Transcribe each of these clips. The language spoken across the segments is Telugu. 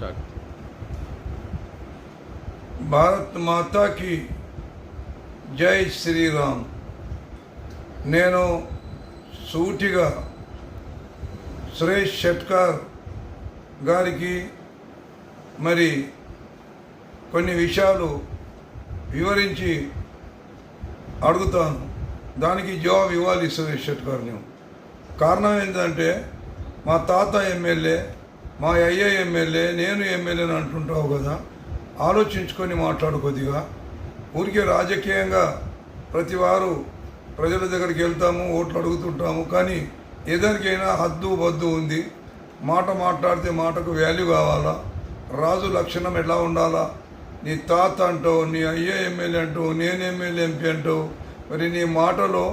స్టార్ట్ భారత్ మాతాకి జై శ్రీరామ్ నేను సూటిగా సురేష్ షెట్కార్ గారికి మరి కొన్ని విషయాలు వివరించి అడుగుతాను దానికి జవాబు ఇవ్వాలి సురేష్ షెట్కార్ నేను కారణం ఏంటంటే మా తాత ఎమ్మెల్యే మా అయ్య ఎమ్మెల్యే నేను ఎమ్మెల్యేని అంటుంటావు కదా ఆలోచించుకొని మాట్లాడు కొద్దిగా. ఊరికే రాజకీయంగా ప్రతి వారు ప్రజల దగ్గరికి వెళ్తాము ఓట్లు అడుగుతుంటాము కానీ ఏదానికైనా హద్దు బద్దు ఉంది. మాట మాట్లాడితే మాటకు వాల్యూ కావాలా? రాజు లక్షణం ఎలా ఉండాలా? నీ తాత అంటావు నీ అయ్యే ఎమ్మెల్యే అంటావు నేను ఎమ్మెల్యే ఎంపీ అంటావు. మరి నీ మాటలో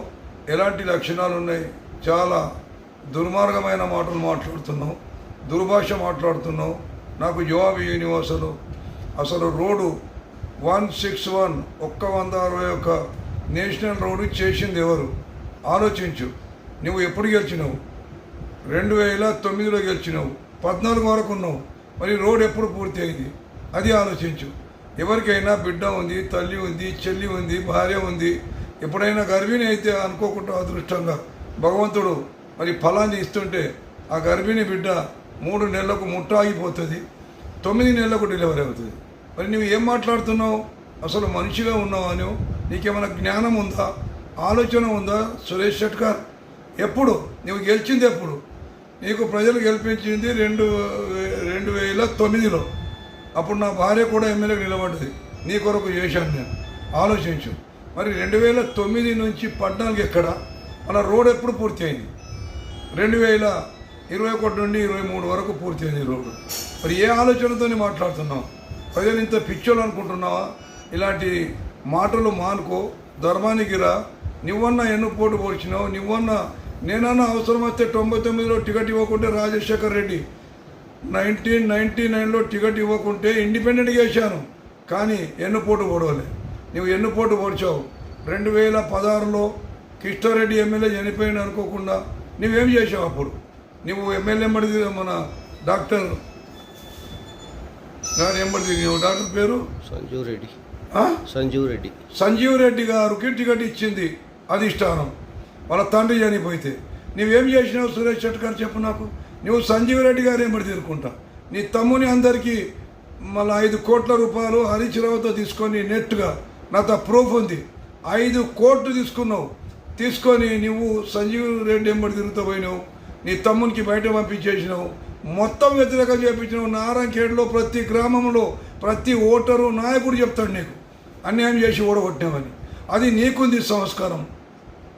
ఎలాంటి లక్షణాలు ఉన్నాయి చాలా దుర్మార్గమైన మాటలు మాట్లాడుతున్నావు. దుర్భాష మాట్లాడుతున్నావు. నాకు జవాబు ఇవ్వని అసలు అసలు రోడ్డు వన్ సిక్స్ వన్ ఒక్క వంద అరవై ఒక్క నేషనల్ రోడ్డు చేసింది ఎవరు? ఆలోచించు. నువ్వు ఎప్పుడు గెలిచినావు? రెండు వేల తొమ్మిదిలో గెలిచినావు. పద్నాలుగు వరకు ఉన్నావు. మరి రోడ్ ఎప్పుడు పూర్తి అయింది? అది ఆలోచించు. ఎవరికైనా బిడ్డ ఉంది తల్లి ఉంది చెల్లి ఉంది భార్య ఉంది. ఎప్పుడైనా గర్భిణి అయితే అనుకోకుండా అదృష్టంగా భగవంతుడు మరి ఫలాన్ని ఇస్తుంటే ఆ గర్భిణి బిడ్డ మూడు నెలలకు ముట్ట ఆగిపోతుంది. తొమ్మిది నెలలకు డెలివరీ అవుతుంది. మరి నువ్వు ఏం మాట్లాడుతున్నావు? అసలు మనిషిగా ఉన్నావు నీకేమైనా జ్ఞానం ఉందా? ఆలోచన ఉందా? సురేష్ షెట్కర్ ఎప్పుడు? నువ్వు గెలిచింది ఎప్పుడు? నీకు ప్రజలు గెలిపించింది రెండు రెండు వేల తొమ్మిదిలో. అప్పుడు నా భార్య కూడా ఎమ్మెల్యేకి నిలబడ్డది. నీ కొరకు చేశాను నేను. ఆలోచించు. మరి రెండు వేల తొమ్మిది నుంచి పద్నాలుగు ఎక్కడ? మన రోడ్ ఎప్పుడు పూర్తి అయింది రెండు వేల ఇరవై ఒకటి నుండి ఇరవై మూడు వరకు పూర్తయింది రోడ్డు మరి ఏ ఆలోచనతో మాట్లాడుతున్నావు? ప్రజలు ఇంత పిచ్చోలు అనుకుంటున్నావా? ఇలాంటి మాటలు మానుకో ధర్మానికి రా. నువ్వన్నా ఎన్ను పోటు పోల్చినావు నువ్వన్నా నేనన్నా అవసరం వస్తే తొంభై తొమ్మిదిలో టికెట్ ఇవ్వకుంటే రాజశేఖర్ రెడ్డి నైన్టీన్ నైన్టీ నైన్లో టికెట్ ఇవ్వకుంటే ఇండిపెండెంట్గా వేశాను కానీ ఎన్నుపోటు పొడవలే. నువ్వు ఎన్నుపోటు పొడిచావు. రెండు వేల పదహారులో కిష్టారెడ్డి ఎమ్మెల్యే చనిపోయింది అనుకోకుండా నువ్వేం చేసావు అప్పుడు? నువ్వు ఎమ్మెల్యే ఎంబడి మన డాక్టర్ గారు ఎంబడి తిరిగావు డాక్టర్ పేరు? సంజీవ్ రెడ్డి? సంజీవ్ రెడ్డి. సంజీవ్ రెడ్డి గారికి టికెట్ ఇచ్చింది అధిష్టానం. వాళ్ళ తండ్రి చనిపోతే నువ్వేం చేసినావు సురేష్ షెట్కర్ చెప్పు నాకు. నువ్వు సంజీవ్ రెడ్డి గారు ఏమడి తీరుకుంటా నీ తమ్ముని అందరికీ మళ్ళీ ఐదు కోట్ల రూపాయలు హరీష్ రావుతో తీసుకొని నెట్గా నాతో ప్రూఫ్ ఉంది. ఐదు కోట్లు తీసుకున్నావు. తీసుకొని నువ్వు సంజీవ్ రెడ్డి ఎంబడి తిరుగుతూ పోయినావు. నీ తమ్మునికి బయట పంపించేసినావు. మొత్తం వ్యతిరేకం చేపించినావు. నారాయణఖేడ్లో ప్రతి గ్రామంలో ప్రతి ఓటరు నాయకుడు చెప్తాడు నీకు. అన్యాయం చేసి ఓడగొట్టామని అది నీకుంది సంస్కారం.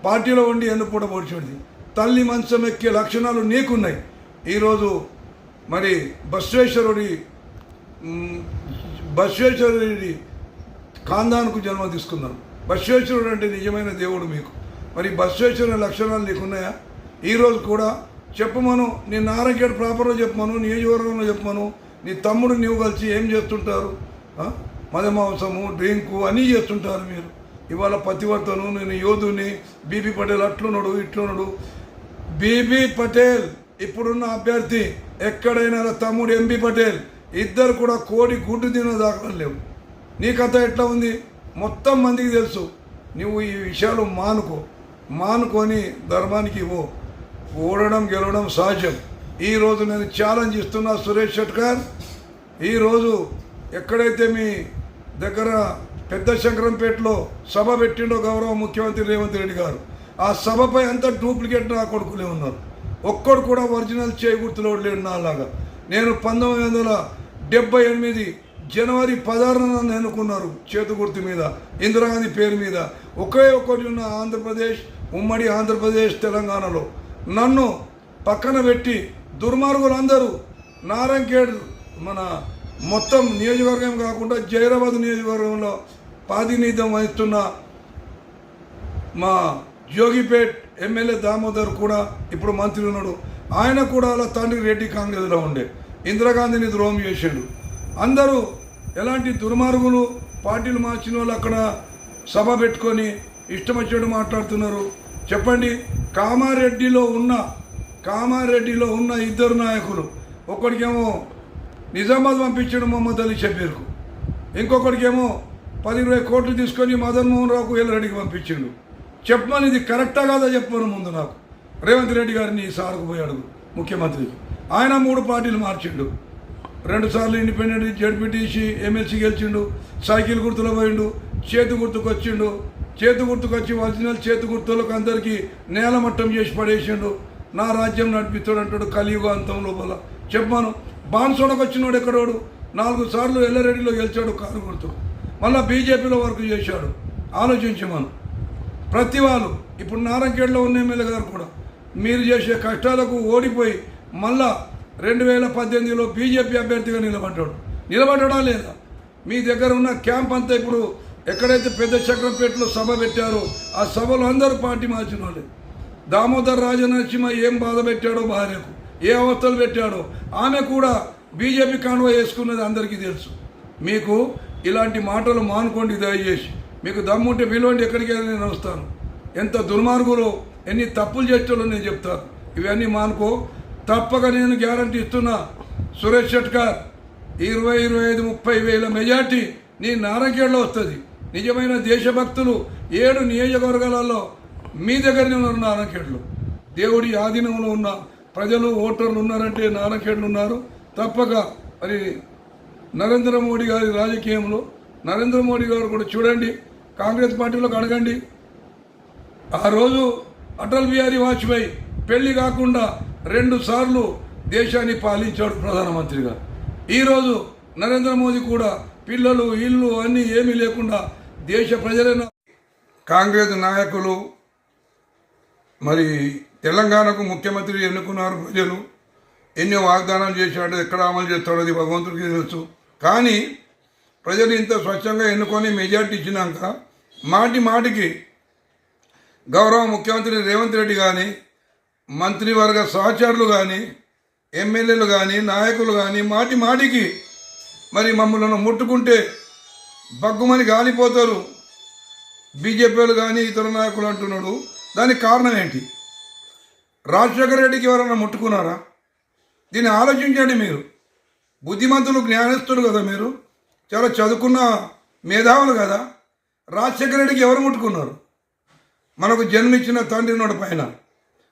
పార్టీలో ఉండి ఎన్నుపూట పొడిచింది తల్లి మంచం ఎక్కే లక్షణాలు నీకున్నాయి. ఈరోజు మరి బసవేశ్వరుడి మ్, బసవేశ్వరుడి కాందానికి జన్మ తీసుకున్నాను బసవేశ్వరుడు అంటే నిజమైన దేవుడు మీకు. మరి బసవేశ్వరుని లక్షణాలు నీకున్నాయా? ఈరోజు కూడా చెప్పమను నీ నారాయణగేడ్ ప్రాపర్లో చెప్పమను నియోజకవర్గంలో చెప్పమను నీ తమ్ముడు నీవు కలిసి ఏం చేస్తుంటారు? మదమాంసము డ్రింకు అన్నీ చేస్తుంటారు మీరు. ఇవాళ పతివర్తను నేను యోధుని బీబీ పటేల్ అట్లున్నాడు ఇట్లున్నాడు. బీబీ పటేల్ ఇప్పుడున్న అభ్యర్థి ఎక్కడైనా తమ్ముడు ఎంబీ పటేల్ ఇద్దరు కూడా కోడి గుడ్డు తిన దాఖలు లేవు. నీ కథ ఎట్లా ఉంది? మొత్తం మందికి తెలుసు. నువ్వు ఈ విషయాలు మానుకో. మానుకొని ధర్మానికి ఇవ్వు. ఓడడం గెలవడం సహజం. ఈరోజు నేను ఛాలెంజ్ ఇస్తున్నా సురేష్ షెట్కర్ ఈరోజు ఎక్కడైతే మీ దగ్గర పెద్ద శంకరంపేటలో సభ పెట్టిండో గౌరవ ముఖ్యమంత్రి రేవంత్ రెడ్డి గారు ఆ సభపై అంతా డూప్లికేట్ నా కొడుకులే ఉన్నారు. ఒక్కడు కూడా ఒరిజినల్ చేయగుర్తులో లేడు నాలాగా. నేను పంతొమ్మిది వందల డెబ్బై ఎనిమిది జనవరి పదహారున ఎన్నుకున్నారు చేతు గుర్తు మీద ఇందిరాగాంధీ పేరు మీద. ఒకే ఒక్కటి ఉన్న ఆంధ్రప్రదేశ్ ఉమ్మడి ఆంధ్రప్రదేశ్ తెలంగాణలో. నన్ను పక్కన పెట్టి దుర్మార్గులందరూ నారాయణఖేడ్ మన మొత్తం నియోజకవర్గం కాకుండా జైరాబాద్ నియోజకవర్గంలో ప్రాతినిధ్యం వహిస్తున్న మా జోగిపేట్ ఎమ్మెల్యే దామోదర్ కూడా ఇప్పుడు మంత్రి ఉన్నాడు. ఆయన కూడా అలా తండ్రి రెడ్డి కాంగ్రెస్లో ఉండే. ఇందిరాగాంధీని ద్రోహం చేశాడు. అందరూ ఎలాంటి దుర్మార్గులు పార్టీలు మార్చిన వాళ్ళు అక్కడ సభ పెట్టుకొని ఇష్టం వచ్చాడు మాట్లాడుతున్నారు. చెప్పండి కామారెడ్డిలో ఉన్న కామారెడ్డిలో ఉన్న ఇద్దరు నాయకులు. ఒకడికేమో నిజామాబాద్ పంపించాడు మొహమ్మద్ అలీ షబీర్కు ఇంకొకడికేమో పది ఇరవై కోట్లు తీసుకొని మదన్మోహన్ రావుకు రెడ్డికి పంపించిండు. చెప్పమని ఇది కరెక్టా కాదా చెప్పను ముందు నాకు. రేవంత్ రెడ్డి గారిని సార్కు పోయాడు ముఖ్యమంత్రికి. ఆయన మూడు పార్టీలు మార్చిండు. రెండు సార్లు ఇండిపెండెంట్ జడ్పీటీసీ ఎమ్మెల్సీ గెలిచిండు సైకిల్ గుర్తులో పోయిండు చేతి గుర్తుకు వచ్చిండు చేతి గుర్తుకు వచ్చి ఒరిజినల్ చేతి గుర్తులకు అందరికీ నేలమట్టం చేసి పడేసిండు. నా రాజ్యం నడిపిస్తాడు అంటాడు కలియుగ అంతం లోపల. చెప్పాను బాన్సోడకు వచ్చినోడు ఎక్కడోడు? నాలుగు సార్లు ఎల్లరెడ్డిలో గెలిచాడు కారు గుర్తు. మళ్ళీ బీజేపీలో వర్క్ చేశాడు. ఆలోచించమను. ప్రతి వాళ్ళు ఇప్పుడు నారంకేడ్లో ఉన్న ఎమ్మెల్యే గారు కూడా మీరు చేసే కష్టాలకు ఓడిపోయి మళ్ళా రెండు వేల పద్దెనిమిదిలో బీజేపీ అభ్యర్థిగా నిలబడ్డాడు. నిలబడ్డా లేదా? మీ దగ్గర ఉన్న క్యాంప్ అంతా ఇప్పుడు ఎక్కడైతే పెద్ద చక్రంపేటలో సభ పెట్టారో ఆ సభలో అందరూ పార్టీ మార్చిన వాళ్ళే. దామోదర్ రాజనరసింహ ఏం బాధ పెట్టాడో భార్యకు ఏ అవస్థలు పెట్టాడో ఆమె కూడా బీజేపీ కాన్వా వేసుకున్నది అందరికీ తెలుసు. మీకు ఇలాంటి మాటలు మానుకోండి దయచేసి. మీకు దమ్ముంటే విలువండి ఎక్కడికైనా నేను వస్తాను. ఎంత దుర్మార్గులు ఎన్ని తప్పులు చేస్తాడో నేను చెప్తాను. ఇవన్నీ మానుకో. తప్పక నేను గ్యారంటీ ఇస్తున్నా. సురేష్ షెట్కర్ ఇరవై ఇరవై ఐదు ముప్పై వేల మెజార్టీ నీ నారంకేడ్లో వస్తుంది. నిజమైన దేశభక్తులు ఏడు నియోజకవర్గాలలో మీ దగ్గరనే ఉన్నారు నానకేడ్లు దేవుడి ఆధీనంలో ఉన్న ప్రజలు ఓటర్లు ఉన్నారంటే నానకేడ్లు ఉన్నారు. తప్పక మరి నరేంద్ర మోడీ గారి రాజకీయంలో నరేంద్ర మోడీ గారు కూడా చూడండి కాంగ్రెస్ పార్టీలోకి అడగండి. ఆ రోజు అటల్ బిహారీ వాజ్పేయి పెళ్ళి కాకుండా రెండు సార్లు దేశాన్ని పాలించాడు ప్రధానమంత్రిగా. ఈరోజు నరేంద్ర మోదీ కూడా పిల్లలు ఇల్లు అన్నీ ఏమీ లేకుండా దేశ ప్రజలను కాంగ్రెస్ నాయకులు మరి తెలంగాణకు ముఖ్యమంత్రి ఎన్నుకున్నారు ప్రజలు. ఎన్నో వాగ్దానాలు చేశాడు ఎక్కడ అమలు చేస్తాడో అది భగవంతుడికి తెలుసు. కానీ ప్రజలు ఇంత స్వచ్ఛంగా ఎన్నుకొని మెజార్టీ ఇచ్చినాక మాటి మాటికి గౌరవ ముఖ్యమంత్రి రేవంత్ రెడ్డి కానీ మంత్రివర్గ సహచరులు కానీ ఎమ్మెల్యేలు కానీ నాయకులు కానీ మాటి మాటికి మరి మమ్మల్ని ముట్టుకుంటే బగ్గుమని గాలిపోతారు. బీజేపీలు కానీ ఇతర నాయకులు అంటున్నాడు. దానికి కారణం ఏంటి? రాజశేఖర రెడ్డికి ఎవరైనా ముట్టుకున్నారా? దీన్ని ఆలోచించండి మీరు. బుద్ధిమంతులు జ్ఞానిస్తులు కదా మీరు. చాలా చదువుకున్న మేధావులు కదా. రాజశేఖర రెడ్డికి ఎవరు ముట్టుకున్నారు? మనకు జన్మించిన తండ్రి నోటి పైన.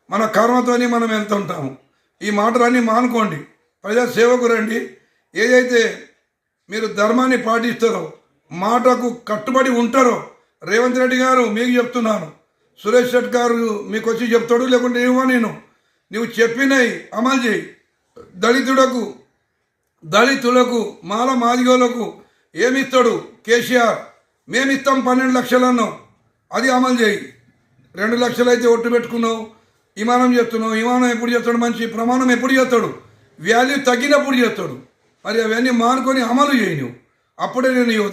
మన కర్మతోని మనం ఎంత ఉంటాము. ఈ మాటలన్నీ మానుకోండి. ప్రజా సేవకు రండి. ఏదైతే మీరు ధర్మాన్ని పాటిస్తారో మాటకు కట్టుబడి ఉంటారో? రేవంత్ రెడ్డి గారు మీకు చెప్తున్నాను. సురేష్ శెట్ గారు మీకు వచ్చి చెప్తాడు లేకుంటే ఇవ్వ నేను. నువ్వు చెప్పినవి అమలు చేయి. దళితులకు దళితులకు మాల మాదిగోలకు ఏమిస్తాడు కేసీఆర్? మేమిస్తాం పన్నెండు లక్షలు అది అమలు చేయి. రెండు లక్షలు అయితే ఒట్టు పెట్టుకున్నావు విమానం చేస్తున్నావు. విమానం ఎప్పుడు చేస్తాడు మంచి ప్రమాణం ఎప్పుడు చేస్తాడు? వాల్యూ తగ్గినప్పుడు చేస్తాడు. మరి అవన్నీ మానుకొని అమలు చేయి నువ్వు. అప్పుడే నేను